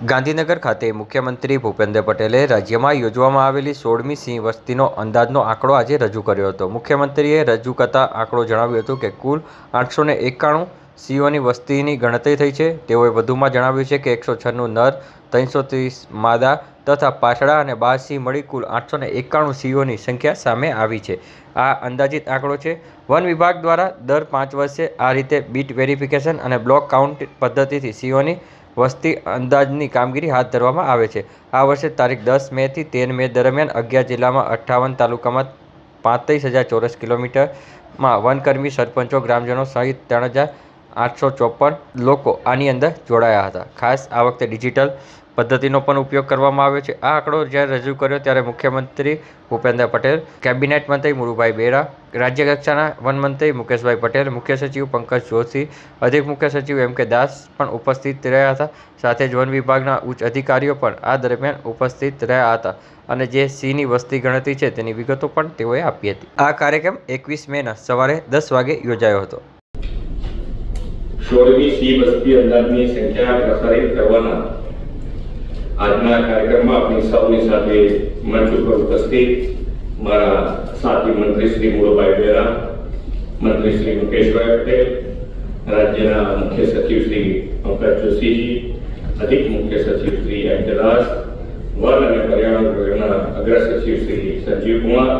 ગાંધીનગર ખાતે મુખ્યમંત્રી ભૂપેન્દ્ર પટેલે રાજ્યમાં યોજવામાં આવેલી સોળમી સિંહ વસ્તીનો અંદાજનો આંકડો આજે રજૂ કર્યો હતો. મુખ્યમંત્રીએ રજૂ કરતા આંકડો જણાવ્યું હતું કે કુલ આઠસો ને એકાણું સિંહોની વસ્તીની ગણતરી થઈ છે. તેઓએ વધુમાં જણાવ્યું છે કે એકસો છન્નું નર, ત્રણસો ત્રીસ માદા તથા પાછડા અને બાર સિંહ મળી કુલ આઠસો ને એકાણું સિંહોની સંખ્યા સામે આવી છે. આ અંદાજિત આંકડો છે. વન વિભાગ દ્વારા દર પાંચ વર્ષે આ રીતે બીટ વેરિફિકેશન અને બ્લોક કાઉન્ટ પદ્ધતિથી સિંહોની વસ્તી અંદાજની કામગીરી હાથ ધરવામાં આવે છે. આ વર્ષે તારીખ દસ મેથી તેર મે દરમિયાન અગિયાર જિલ્લામાં અઠ્ઠાવન તાલુકામાં પાંત્રીસ હજાર ચોરસ કિલોમીટરમાં વનકર્મી સરપંચો, ગ્રામજનો સહિત ત્રણ હજાર આઠસો ચોપન લોકો આની અંદર જોડાયા હતા. ખાસ આ વખતે ડિજિટલ પદ્ધતિનો પણ ઉપયોગ કરવામાં આવ્યો છે. આ આંકડો જ્યારે રજૂ કર્યો ત્યારે મુખ્યમંત્રી ભૂપેન્દ્ર પટેલ, કેબિનેટ મંત્રી મુરુભાઈ બેરા, રાજ્ય કક્ષાના વનમંત્રી મુકેશભાઈ પટેલ, મુખ્ય સચિવ પંકજ જોશી, અધિક મુખ્ય સચિવ એમ કે દાસ પણ ઉપસ્થિત રહ્યા હતા. સાથે જ વન વિભાગના ઉચ્ચ અધિકારીઓ પણ આ દરમિયાન ઉપસ્થિત રહ્યા હતા અને જે સિંહની વસ્તી ગણતરી છે તેની વિગતો પણ તેઓએ આપી હતી. આ કાર્યક્રમ એકવીસ મેના સવારે દસ વાગે યોજાયો હતો. સોળમી સી વસ્તી અંદાજની સંખ્યા પ્રસારિત કરવાના આજના કાર્યક્રમમાં આપણી સૌની સાથે મંચ ઉપર ઉપસ્થિત મારા સાથી મંત્રી શ્રી મુળભાઈ બેરા મંત્રી શ્રી મુકેશભાઈ પટેલ, રાજ્યના મુખ્ય સચિવ શ્રી પંકજ જોશીજી, અધિક મુખ્ય સચિવ શ્રી એમ કે દાસ, વન અને પર્યાવરણ વિભાગના અગ્ર સચિવ શ્રી સંજીવ કુમાર,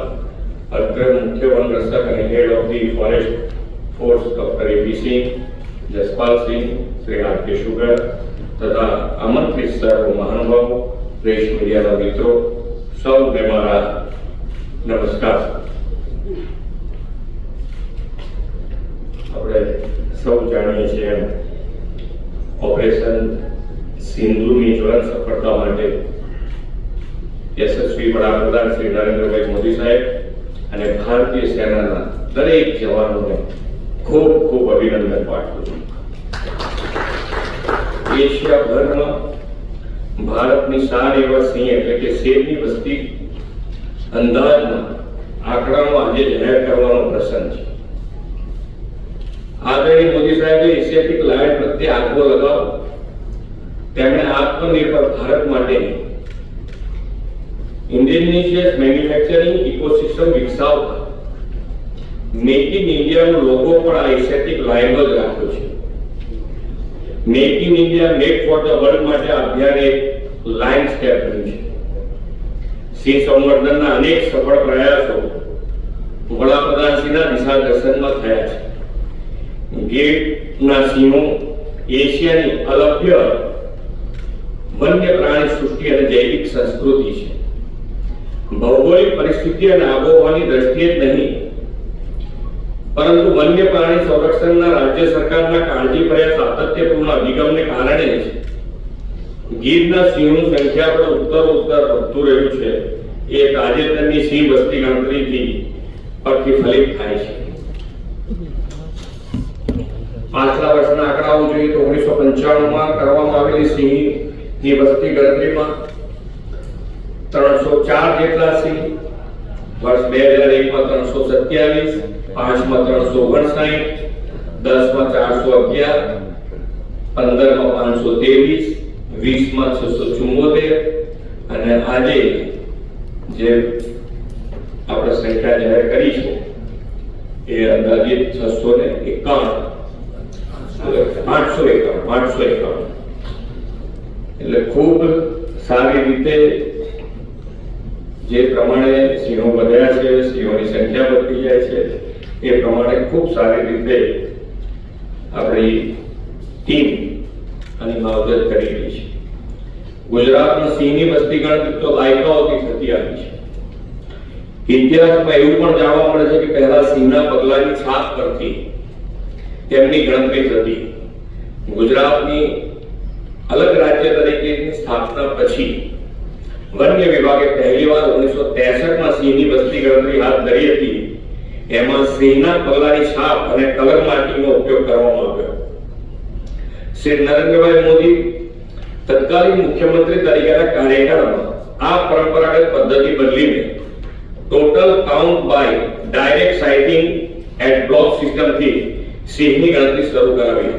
અગ્ર મુખ્ય વન રક્ષક અને head of the forest force doctor AP Singh, Jaspal Singh, Shri R K Sugar તથા આમંત્રિત વિસ્તારો મહાનુભાવો, પ્રેસ મીડિયાના મિત્રો સૌને મારા નમસ્કાર. આપણે સૌ જાણીએ છીએ ઓપરેશન સિંધુની જ્વલન સફળતા માટે યશસ્વી વડાપ્રધાન શ્રી નરેન્દ્રભાઈ મોદી સાહેબ અને ભારતીય સેનાના દરેક જવાનોને ખૂબ ખૂબ અભિનંદન પાઠવું છું. એશિયાભરમાં ભારતની સાર એવા સિંહ એટલે કે શેરની વસ્તી અંદાજમાં આંકડાનો આજે જાહેર કરવાનો પ્રસંગ છે. આદરણીય મોદી સાહેબે એશિયાટિક લાયન પ્રત્યે આગવો લગાવ. તેમણે આત્મનિર્ભર ભારત માટે ઇન્ડિજિનિયસ મેન્યુફેક્ચરિંગ ઇકોસિસ્ટમ વિકસાવતા મેક ઇન ઇન્ડિયાનો લોગો પણ આ એશિયાટિક લાયન જ રાખ્યો છે. Make in India make for the world માટે અભિયાન એક લાયન સ્ટેપ બન્યું છે. સિંહ સંવર્ધનના અનેક સફળ પ્રયાસો વડાપ્રધાનશ્રીના દિશાદર્શનમાં થયા છે. ગીરના સિંહો એશિયાની અલભ્ય વન્ય પ્રાણી સૃષ્ટિ અને જૈવિક સંસ્કૃતિ છે. ભૌગોલિક પરિસ્થિતિ અને આબોહવાની દ્રષ્ટિએ જ નહીં પરંતુ વન્ય પ્રાણી સંરક્ષણના રાજ્ય સરકારના કાળજીભર્યા સાતત્યપૂર્ણ અભિગમને કારણે જ ગીરના સિંહોની સંખ્યા પણ ઉત્તર ઉત્તર વધતું રહ્યું છે. એ તાજેતરની સિંહ વસ્તી ગણતરીથી પ્રતિફલિત થાય છે. પાછલા વર્ષના આંકડાઓ જોઈએ તો ઓગણીસો પંચાણુંમાં કરવામાં આવેલી સિંહની વસ્તી ગણતરીમાં ત્રણસો ચાર જેટલા સિંહ, વર્ષ બે હજાર એકમાં ત્રણસો સત્યાવીસ પાંચમાં ત્રણસો ઓગણસાઠ, દસમાં ચારસો અગિયાર, પંદરમાં પાંચસો ત્રેવીસ, વીસમાં છસો ચુમ્મોતેર અને આજે જે આપણે સંખ્યા જાહેર કરી છે, એ અંદાજિત છસો ને એકાવન આઠસો એકાવન આઠસો એકાવન એટલે ખૂબ સારી રીતે જે પ્રમાણે સિંહો વધ્યા છે, સિંહોની સંખ્યા વધતી જાય છે એ પ્રમાણે ખૂબ સારી રીતે આપણી ટીમ આની માવજત કરી રહી છે. ગુજરાતમાં સિંહની વસ્તી ગણતરી તો દાયકાઓથી થતી આવી છે. ઇતિહાસમાં એવું પણ જાણવા મળે છે કે પહેલા સિંહના પગલાની છાપ પરથી તેમની ગણતરી થતી. ગુજરાતની અલગ રાજ્ય તરીકેની સ્થાપના પછી વન્ય વિભાગે પહેલીવાર ઓગણીસો ત્રેસઠમાં સિંહની વસ્તી ગણતરી હાથ ધરી હતી. એમાં સિંહના પગલાની છાપ અને કલર માર્કિંગનો ઉપયોગ કરવામાં આવ્યો. શ્રી નરેન્દ્રભાઈ મોદી તત્કાલીન મુખ્યમંત્રી તરીકેના કાર્યકાળમાં આ પરંપરાગત પદ્ધતિ બદલીને total count by direct sighting at block સિસ્ટમથી સિંહની ગણતરી શરૂ કરાવી